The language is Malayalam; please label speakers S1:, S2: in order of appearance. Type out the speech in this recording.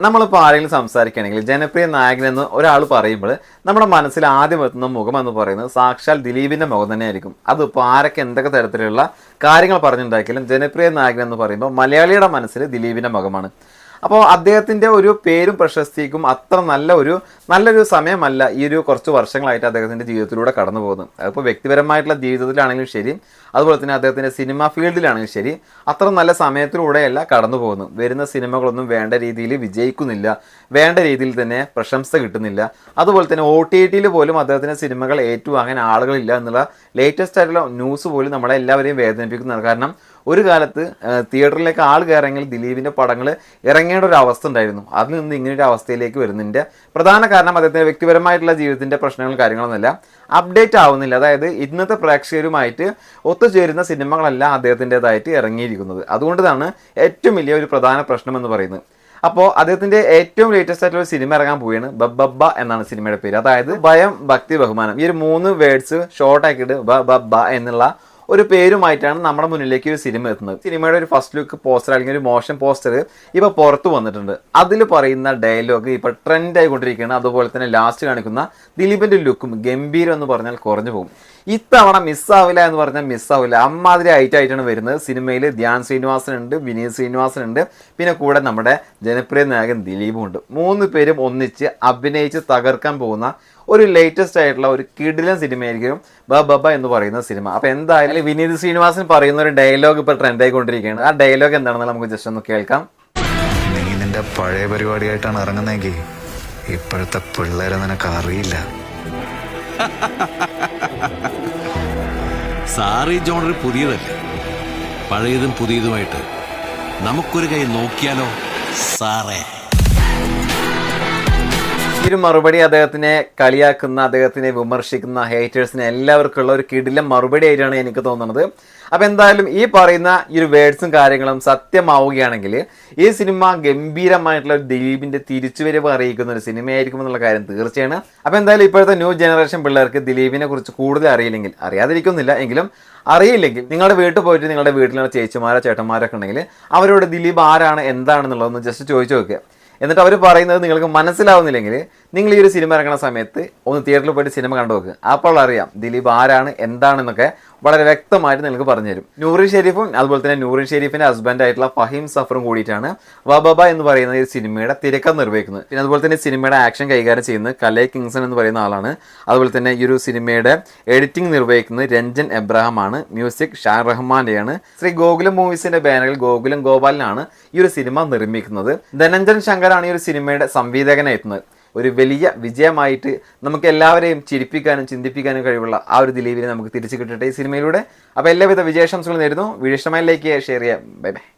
S1: നമ്മളിപ്പോൾ ആരെങ്കിലും സംസാരിക്കുകയാണെങ്കിൽ ജനപ്രിയ നായകൻ എന്ന് ഒരാൾ പറയുമ്പോൾ നമ്മുടെ മനസ്സിൽ ആദ്യം എത്തുന്ന മുഖം എന്ന് പറയുന്നത് സാക്ഷാൽ ദിലീപിന്റെ മുഖം തന്നെയായിരിക്കും. അതിപ്പോൾ ആരൊക്കെ എന്തൊക്കെ തരത്തിലുള്ള കാര്യങ്ങൾ പറഞ്ഞുണ്ടാക്കിയാലും ജനപ്രിയ നായകൻ എന്ന് പറയുമ്പോൾ മലയാളിയുടെ മനസ്സിൽ ദിലീപിന്റെ മുഖമാണ്. അപ്പോൾ അദ്ദേഹത്തിന്റെ ഒരു പേരും പ്രശസ്തിക്കും അത്ര നല്ല ഒരു നല്ലൊരു സമയമല്ല ഈ ഒരു കുറച്ച് വർഷങ്ങളായിട്ട് അദ്ദേഹത്തിന്റെ ജീവിതത്തിലൂടെ കടന്നു പോകുന്നത് അതിപ്പോൾ വ്യക്തിപരമായിട്ടുള്ള ജീവിതത്തിലാണെങ്കിലും ശരി അതുപോലെ തന്നെ അദ്ദേഹത്തിന്റെ സിനിമ ഫീൽഡിലാണെങ്കിൽ ശരി അത്ര നല്ല സമയത്തിലൂടെയല്ല കടന്നു പോകുന്നത്. വരുന്ന സിനിമകളൊന്നും വേണ്ട രീതിയിൽ വിജയിക്കുന്നില്ല വേണ്ട രീതിയിൽ തന്നെ പ്രശംസ കിട്ടുന്നില്ല. അതുപോലെ തന്നെ ഒ ടി ടിയിൽ പോലും അദ്ദേഹത്തിന്റെ സിനിമകൾ ഏറ്റുവാങ്ങാൻ ആളുകളില്ല എന്നുള്ള ലേറ്റസ്റ്റ് ആയിട്ടുള്ള ന്യൂസ് പോലും നമ്മളെ എല്ലാവരെയും വേദനിപ്പിക്കുന്നതാണ്. കാരണം ഒരു കാലത്ത് തിയേറ്ററിലേക്ക് ആൾ കയറെങ്കിൽ ദിലീപിന്റെ പടങ്ങൾ ഇറങ്ങേണ്ട ഒരു അവസ്ഥ ഉണ്ടായിരുന്നു. അതിൽ നിന്ന് ഇങ്ങനെ ഒരു അവസ്ഥയിലേക്ക് വരുന്നതിന്റെ പ്രധാന കാരണം അദ്ദേഹത്തിന്റെ വ്യക്തിപരമായിട്ടുള്ള ജീവിതത്തിന്റെ പ്രശ്നങ്ങളും കാര്യങ്ങളൊന്നുമല്ല. അപ്ഡേറ്റ് ആവുന്നില്ല. അതായത് ഇന്നത്തെ പ്രേക്ഷകരുമായിട്ട് ഒത്തുചേരുന്ന സിനിമകളല്ല അദ്ദേഹത്തിന്റെതായിട്ട് ഇറങ്ങിയിരിക്കുന്നത്. അതുകൊണ്ടാണ് ഏറ്റവും വലിയ ഒരു പ്രധാന പ്രശ്നം എന്ന് പറയുന്നത്. അപ്പോൾ അദ്ദേഹത്തിന്റെ ഏറ്റവും ലേറ്റസ്റ്റ് ആയിട്ടുള്ള ഒരു സിനിമ ഇറങ്ങാൻ പോവുകയാണ് ബബ്ബ എന്നാണ് സിനിമയുടെ പേര്. അതായത് ഭയം ഭക്തി ബഹുമാനം. ഈ ഒരു മൂന്ന് വേർഡ്സ് ഷോർട്ട് ആക്കിയിട്ട് ബ ബബ്ബ എന്നുള്ള ഒരു പേരുമായിട്ടാണ് നമ്മുടെ മുന്നിലേക്ക് ഒരു സിനിമ എത്തുന്നത്. സിനിമയുടെ ഒരു ഫസ്റ്റ് ലുക്ക് പോസ്റ്റർ അല്ലെങ്കിൽ ഒരു മോഷൻ പോസ്റ്റർ ഇപ്പൊ പുറത്ത് വന്നിട്ടുണ്ട്. അതിൽ പറയുന്ന ഡയലോഗ് ഇപ്പൊ ട്രെൻഡ് ആയിക്കൊണ്ടിരിക്കുകയാണ്. അതുപോലെ തന്നെ ലാസ്റ്റ് കാണിക്കുന്ന ദിലീപിന്റെ ലുക്കും ഗംഭീരം എന്ന് പറഞ്ഞാൽ കുറഞ്ഞു പോകും. ഇത്തവണ മിസ്സാവില്ല എന്ന് പറഞ്ഞാൽ മിസ്സാവില്ല അമ്മാതിരി ഐറ്റം ആയിട്ടാണ് വരുന്നത്. സിനിമയിൽ ധ്യാൻ ശ്രീനിവാസൻ ഉണ്ട് വിനീത് ശ്രീനിവാസൻ ഉണ്ട്. പിന്നെ കൂടെ നമ്മുടെ ജനപ്രിയ നായകൻ ദിലീപും ഉണ്ട്. മൂന്ന് പേരും ഒന്നിച്ച് അഭിനയിച്ച് തകർക്കാൻ പോകുന്ന ഒരു ലേറ്റസ്റ്റ് ആയിട്ടുള്ള ഒരു കിടിലൻ സിനിമയായിരിക്കും ബ ബബ എന്ന് പറയുന്ന സിനിമ. അപ്പൊ എന്തായാലും വിനീത് ശ്രീനിവാസൻ പറയുന്ന ഒരു ഡയലോഗ് ഇപ്പൊ ട്രെൻഡ് ആയിക്കൊണ്ടിരിക്കുകയാണ് ആ ഡയലോഗ് എന്താണെന്ന് നമുക്ക് ജസ്റ്റ് ഒന്ന് കേൾക്കാം.
S2: നീ നിന്റെ പഴയ പരിപാടിയായിട്ടാണ് ഇറങ്ങുന്നതെങ്കിൽ ഇപ്പോഴത്തെ പിള്ളേരെ നിനക്ക് അറിയില്ല.
S3: സാറി ജോണർ പുതിയതല്ലേ? പഴയതും പുതിയതുമായിട്ട് നമുക്കൊരു കൈ നോക്കിയാലോ? സാറേ.
S1: ഒരു മറുപടി അദ്ദേഹത്തിനെ കളിയാക്കുന്ന അദ്ദേഹത്തിനെ വിമർശിക്കുന്ന ഹേറ്റേഴ്സിനെ എല്ലാവർക്കും ഉള്ള ഒരു കിടിലം മറുപടി ആയിട്ടാണ് എനിക്ക് തോന്നുന്നത്. അപ്പൊ എന്തായാലും ഈ പറയുന്ന ഈ ഒരു വേർഡ്സും കാര്യങ്ങളും സത്യമാവുകയാണെങ്കിൽ ഈ സിനിമ ഗംഭീരമായിട്ടുള്ള ദിലീപിന്റെ തിരിച്ചുവരവ് അറിയിക്കുന്ന ഒരു സിനിമയായിരിക്കും എന്നുള്ള കാര്യം തീർച്ചയാണ്. അപ്പൊ എന്തായാലും ഇപ്പോഴത്തെ ന്യൂ ജനറേഷൻ പിള്ളേർക്ക് ദിലീപിനെ കുറിച്ച് കൂടുതൽ അറിയില്ലെങ്കിൽ അറിയാതിരിക്കുന്നില്ല എങ്കിലും അറിയില്ലെങ്കിൽ നിങ്ങളുടെ വീട്ടിൽ പോയിട്ട് നിങ്ങളുടെ വീട്ടിലുള്ള ചേച്ചിമാരോ ചേട്ടന്മാരൊക്കെ ഉണ്ടെങ്കിൽ അവരോട് ദിലീപ് ആരാണ് എന്താണെന്നുള്ളതൊന്ന് ജസ്റ്റ് ചോദിച്ചു നോക്കുക. എന്നിട്ട് അവർ പറയുന്നത് നിങ്ങൾക്ക് മനസ്സിലാവുന്നില്ലെങ്കിൽ നിങ്ങൾ ഈ ഒരു സിനിമ ഇറങ്ങുന്ന സമയത്ത് ഒന്ന് തിയേറ്ററിൽ പോയിട്ട് സിനിമ കണ്ടു നോക്ക്. അപ്പോൾ അറിയാം ദിലീപ് ആരാണ് എന്താണെന്നൊക്കെ വളരെ വ്യക്തമായിട്ട് നിങ്ങൾക്ക് പറഞ്ഞുതരും. നൂറിൻ ഷെരീഫും അതുപോലെ തന്നെ നൂറിൻ ഷെരീഫിന്റെ ഹസ്ബൻഡ് ആയിട്ടുള്ള ഫഹീം സഫറും കൂടിയിട്ടാണ് വബബ എന്ന് പറയുന്ന ഈ സിനിമയുടെ തിരക്കം നിർവഹിക്കുന്നത്. പിന്നെ അതുപോലെ തന്നെ സിനിമയുടെ ആക്ഷൻ കൈകാര്യം ചെയ്യുന്ന കലേ കിങ്സൺ എന്ന് പറയുന്ന ആളാണ്. അതുപോലെ തന്നെ ഈ ഒരു സിനിമയുടെ എഡിറ്റിംഗ് നിർവഹിക്കുന്നത് രഞ്ജൻ എബ്രഹാം ആണ് മ്യൂസിക് ഷാ റഹ്മാന്റെയാണ്. ശ്രീ ഗോകുലം മൂവീസിന്റെ ബാനറിൽ ഗോകുലം ഗോപാലിനാണ് ഈ ഒരു സിനിമ നിർമ്മിക്കുന്നത്. ധനഞ്ജൻ ശങ്കറാണ് ഈ ഒരു സിനിമയുടെ സംവിധായകനായി എത്തുന്നത് ഒരു വലിയ വിജയമായിട്ട് നമുക്ക് എല്ലാവരെയും ചിരിപ്പിക്കാനും ചിന്തിപ്പിക്കാനും കഴിവുള്ള ആ ഒരു ദിലീപിനെ നമുക്ക് തിരിച്ചു കിട്ടട്ടെ ഈ സിനിമയിലൂടെ. അപ്പോൾ എല്ലാവിധ വിജയാശംസകളും നേരുന്നു. വീഡിയോ ലൈക്ക് ചെയ്യുക ഷെയർ ചെയ്യുക. Bye bye